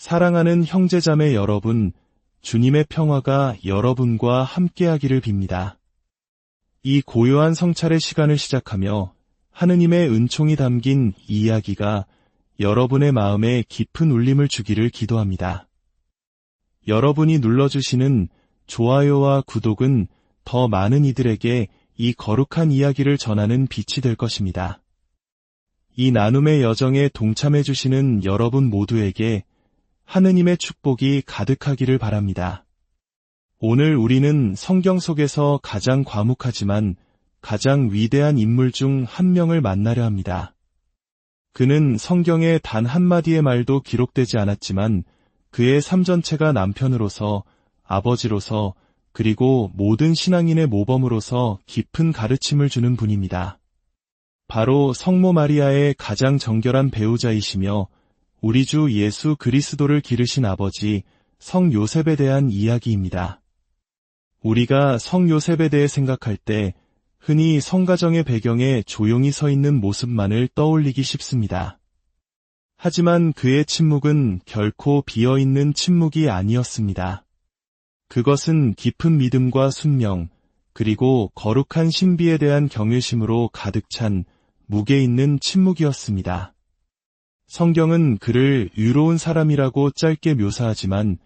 사랑하는 형제자매 여러분, 주님의 평화가 여러분과 함께하기를 빕니다. 이 고요한 성찰의 시간을 시작하며 하느님의 은총이 담긴 이 이야기가 여러분의 마음에 깊은 울림을 주기를 기도합니다. 여러분이 눌러주시는 좋아요와 구독은 더 많은 이들에게 이 거룩한 이야기를 전하는 빛이 될 것입니다. 이 나눔의 여정에 동참해주시는 여러분 모두에게 하느님의 축복이 가득하기를 바랍니다. 오늘 우리는 성경 속에서 가장 과묵하지만 가장 위대한 인물 중 한 명을 만나려 합니다. 그는 성경에 단 한마디의 말도 기록되지 않았지만 그의 삶 전체가 남편으로서 아버지로서 그리고 모든 신앙인의 모범으로서 깊은 가르침을 주는 분입니다. 바로 성모 마리아의 가장 정결한 배우자이시며 우리 주 예수 그리스도를 기르신 아버지 성 요셉에 대한 이야기입니다. 우리가 성 요셉에 대해 생각할 때 흔히 성가정의 배경에 조용히 서 있는 모습만을 떠올리기 쉽습니다. 하지만 그의 침묵은 결코 비어있는 침묵이 아니었습니다. 그것은 깊은 믿음과 순명, 그리고 거룩한 신비에 대한 경외심으로 가득 찬 무게 있는 침묵이었습니다. 성경은 그를 유로운 사람이라고 짧게 묘사하지만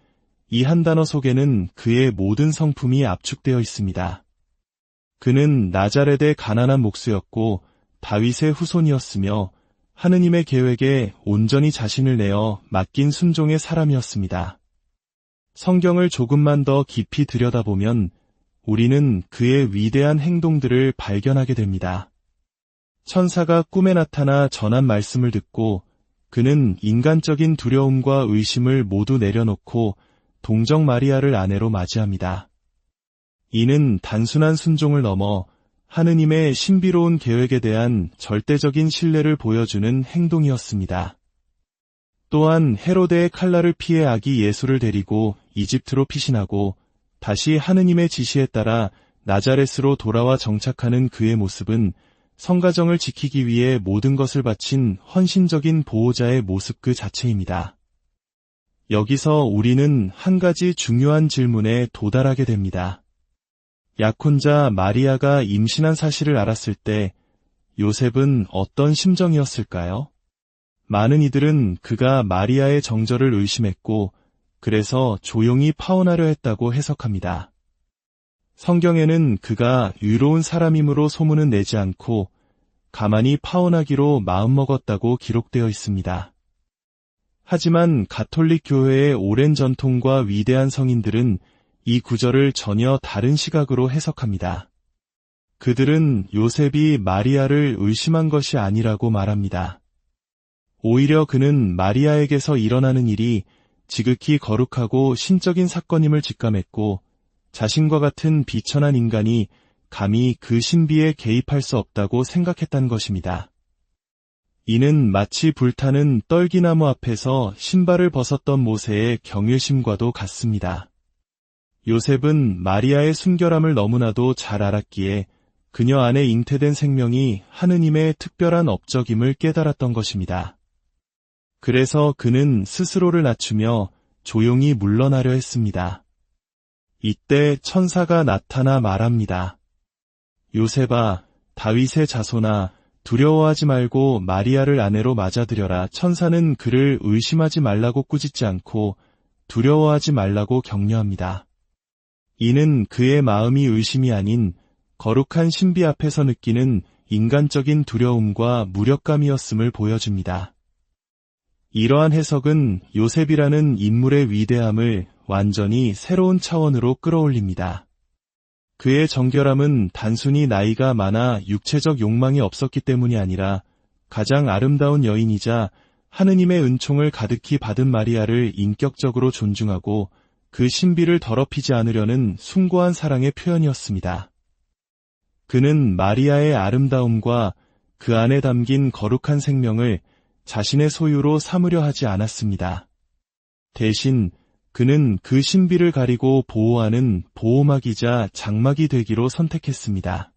이 한 단어 속에는 그의 모든 성품이 압축되어 있습니다. 그는 나자렛의 가난한 목수였고 다윗의 후손이었으며 하느님의 계획에 온전히 자신을 내어 맡긴 순종의 사람이었습니다. 성경을 조금만 더 깊이 들여다보면 우리는 그의 위대한 행동들을 발견하게 됩니다. 천사가 꿈에 나타나 전한 말씀을 듣고 그는 인간적인 두려움과 의심을 모두 내려놓고 동정 마리아를 아내로 맞이합니다. 이는 단순한 순종을 넘어 하느님의 신비로운 계획에 대한 절대적인 신뢰를 보여주는 행동이었습니다. 또한 헤로데의 칼날을 피해 아기 예수를 데리고 이집트로 피신하고 다시 하느님의 지시에 따라 나자렛으로 돌아와 정착하는 그의 모습은 성가정을 지키기 위해 모든 것을 바친 헌신적인 보호자의 모습 그 자체입니다. 여기서 우리는 한 가지 중요한 질문에 도달하게 됩니다. 약혼자 마리아가 임신한 사실을 알았을 때 요셉은 어떤 심정이었을까요? 많은 이들은 그가 마리아의 정절을 의심했고 그래서 조용히 파혼하려 했다고 해석합니다. 성경에는 그가 유로운 사람이므로 소문은 내지 않고 가만히 파혼하기로 마음먹었다고 기록되어 있습니다. 하지만 가톨릭 교회의 오랜 전통과 위대한 성인들은 이 구절을 전혀 다른 시각으로 해석합니다. 그들은 요셉이 마리아를 의심한 것이 아니라고 말합니다. 오히려 그는 마리아에게서 일어나는 일이 지극히 거룩하고 신적인 사건임을 직감했고 자신과 같은 비천한 인간이 감히 그 신비에 개입할 수 없다고 생각했단 것입니다. 이는 마치 불타는 떨기나무 앞에서 신발을 벗었던 모세의 경외심과도 같습니다. 요셉은 마리아의 순결함을 너무나도 잘 알았기에 그녀 안에 잉태된 생명이 하느님의 특별한 업적임을 깨달았던 것입니다. 그래서 그는 스스로를 낮추며 조용히 물러나려 했습니다. 이때 천사가 나타나 말합니다. 요셉아, 다윗의 자손아, 두려워하지 말고 마리아를 아내로 맞아들여라. 천사는 그를 의심하지 말라고 꾸짖지 않고 두려워하지 말라고 격려합니다. 이는 그의 마음이 의심이 아닌 거룩한 신비 앞에서 느끼는 인간적인 두려움과 무력감이었음을 보여줍니다. 이러한 해석은 요셉이라는 인물의 위대함을 완전히 새로운 차원으로 끌어올립니다. 그의 정결함은 단순히 나이가 많아 육체적 욕망이 없었기 때문이 아니라 가장 아름다운 여인이자 하느님의 은총을 가득히 받은 마리아를 인격적으로 존중하고 그 신비를 더럽히지 않으려는 숭고한 사랑의 표현이었습니다. 그는 마리아의 아름다움과 그 안에 담긴 거룩한 생명을 자신의 소유로 삼으려 하지 않았습니다. 대신 그는 그 신비를 가리고 보호하는 보호막이자 장막이 되기로 선택했습니다.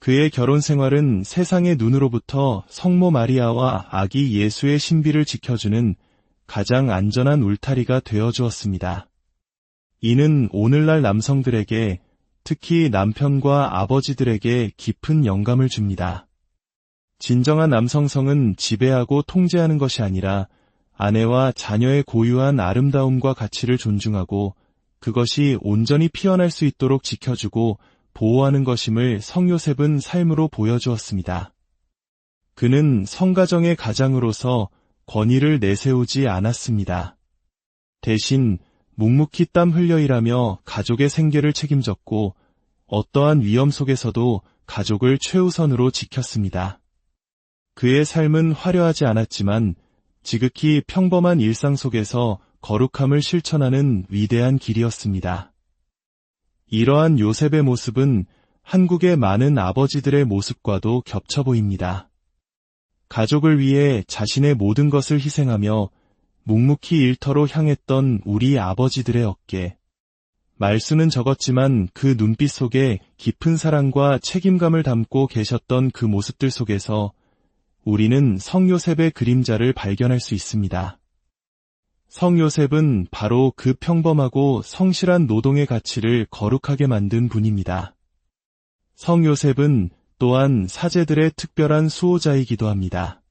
그의 결혼 생활은 세상의 눈으로부터 성모 마리아와 아기 예수의 신비를 지켜주는 가장 안전한 울타리가 되어 주었습니다. 이는 오늘날 남성들에게 특히 남편과 아버지들에게 깊은 영감을 줍니다. 진정한 남성성은 지배하고 통제하는 것이 아니라 아내와 자녀의 고유한 아름다움과 가치를 존중하고 그것이 온전히 피어날 수 있도록 지켜주고 보호하는 것임을 성요셉은 삶으로 보여주었습니다. 그는 성가정의 가장으로서 권위를 내세우지 않았습니다. 대신 묵묵히 땀 흘려 일하며 가족의 생계를 책임졌고 어떠한 위험 속에서도 가족을 최우선으로 지켰습니다. 그의 삶은 화려하지 않았지만 지극히 평범한 일상 속에서 거룩함을 실천하는 위대한 길이었습니다. 이러한 요셉의 모습은 한국의 많은 아버지들의 모습과도 겹쳐 보입니다. 가족을 위해 자신의 모든 것을 희생하며 묵묵히 일터로 향했던 우리 아버지들의 어깨. 말수는 적었지만 그 눈빛 속에 깊은 사랑과 책임감을 담고 계셨던 그 모습들 속에서 우리는 성요셉의 그림자를 발견할 수 있습니다. 성요셉은 바로 그 평범하고 성실한 노동의 가치를 거룩하게 만든 분입니다. 성요셉은 또한 사제들의 특별한 수호자이기도 합니다.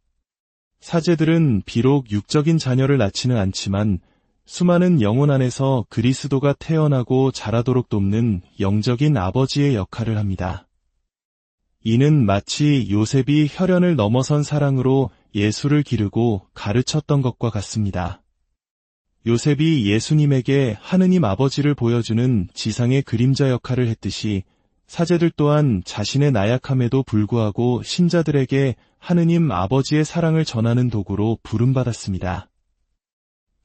사제들은 비록 육적인 자녀를 낳지는 않지만 수많은 영혼 안에서 그리스도가 태어나고 자라도록 돕는 영적인 아버지의 역할을 합니다. 이는 마치 요셉이 혈연을 넘어선 사랑으로 예수를 기르고 가르쳤던 것과 같습니다. 요셉이 예수님에게 하느님 아버지를 보여주는 지상의 그림자 역할을 했듯이 사제들 또한 자신의 나약함에도 불구하고 신자들에게 하느님 아버지의 사랑을 전하는 도구로 부름받았습니다.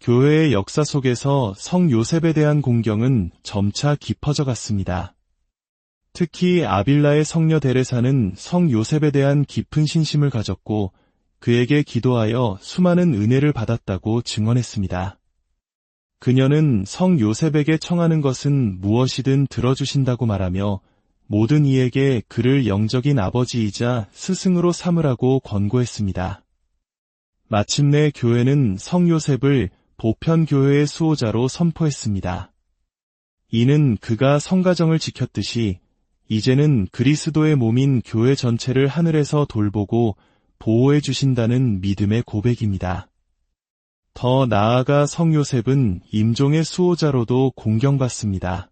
교회의 역사 속에서 성 요셉에 대한 공경은 점차 깊어져 갔습니다. 특히 아빌라의 성녀 데레사는 성 요셉에 대한 깊은 신심을 가졌고 그에게 기도하여 수많은 은혜를 받았다고 증언했습니다. 그녀는 성 요셉에게 청하는 것은 무엇이든 들어주신다고 말하며 모든 이에게 그를 영적인 아버지이자 스승으로 삼으라고 권고했습니다. 마침내 교회는 성 요셉을 보편교회의 수호자로 선포했습니다. 이는 그가 성가정을 지켰듯이 이제는 그리스도의 몸인 교회 전체를 하늘에서 돌보고 보호해 주신다는 믿음의 고백입니다. 더 나아가 성요셉은 임종의 수호자로도 공경받습니다.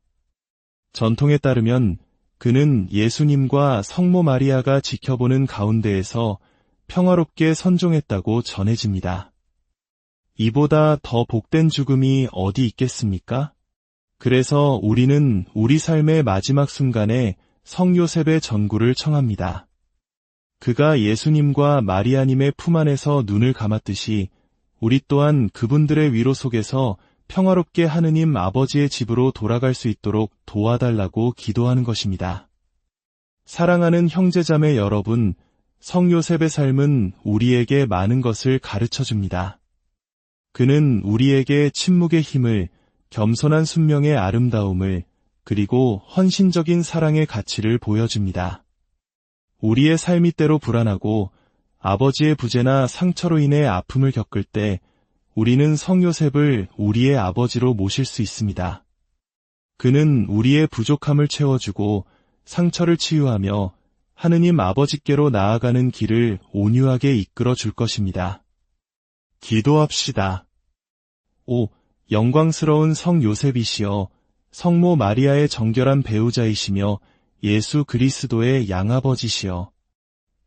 전통에 따르면 그는 예수님과 성모 마리아가 지켜보는 가운데에서 평화롭게 선종했다고 전해집니다. 이보다 더 복된 죽음이 어디 있겠습니까? 그래서 우리는 우리 삶의 마지막 순간에 성요셉의 전구를 청합니다. 그가 예수님과 마리아님의 품 안에서 눈을 감았듯이 우리 또한 그분들의 위로 속에서 평화롭게 하느님 아버지의 집으로 돌아갈 수 있도록 도와달라고 기도하는 것입니다. 사랑하는 형제자매 여러분, 성요셉의 삶은 우리에게 많은 것을 가르쳐 줍니다. 그는 우리에게 침묵의 힘을, 겸손한 순명의 아름다움을, 그리고 헌신적인 사랑의 가치를 보여줍니다. 우리의 삶이 때로 불안하고 아버지의 부재나 상처로 인해 아픔을 겪을 때 우리는 성요셉을 우리의 아버지로 모실 수 있습니다. 그는 우리의 부족함을 채워주고 상처를 치유하며 하느님 아버지께로 나아가는 길을 온유하게 이끌어 줄 것입니다. 기도합시다. 오, 영광스러운 성 요셉이시여, 성모 마리아의 정결한 배우자이시며 예수 그리스도의 양아버지시여.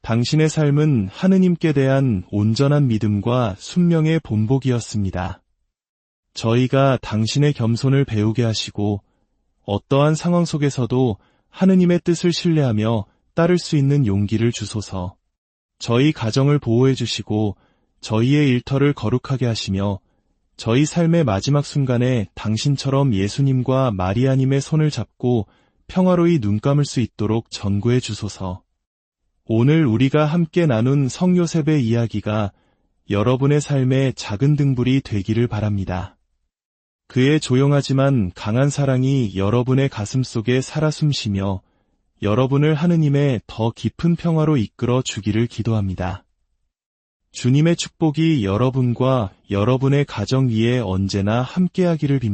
당신의 삶은 하느님께 대한 온전한 믿음과 순명의 본복이었습니다. 저희가 당신의 겸손을 배우게 하시고 어떠한 상황 속에서도 하느님의 뜻을 신뢰하며 따를 수 있는 용기를 주소서. 저희 가정을 보호해 주시고 저희의 일터를 거룩하게 하시며 저희 삶의 마지막 순간에 당신처럼 예수님과 마리아님의 손을 잡고 평화로이 눈 감을 수 있도록 전구해 주소서. 오늘 우리가 함께 나눈 성요셉의 이야기가 여러분의 삶의 작은 등불이 되기를 바랍니다. 그의 조용하지만 강한 사랑이 여러분의 가슴 속에 살아 숨쉬며 여러분을 하느님의 더 깊은 평화로 이끌어 주기를 기도합니다. 주님의 축복이 여러분과 여러분의 가정 위에 언제나 함께하기를 빕니다.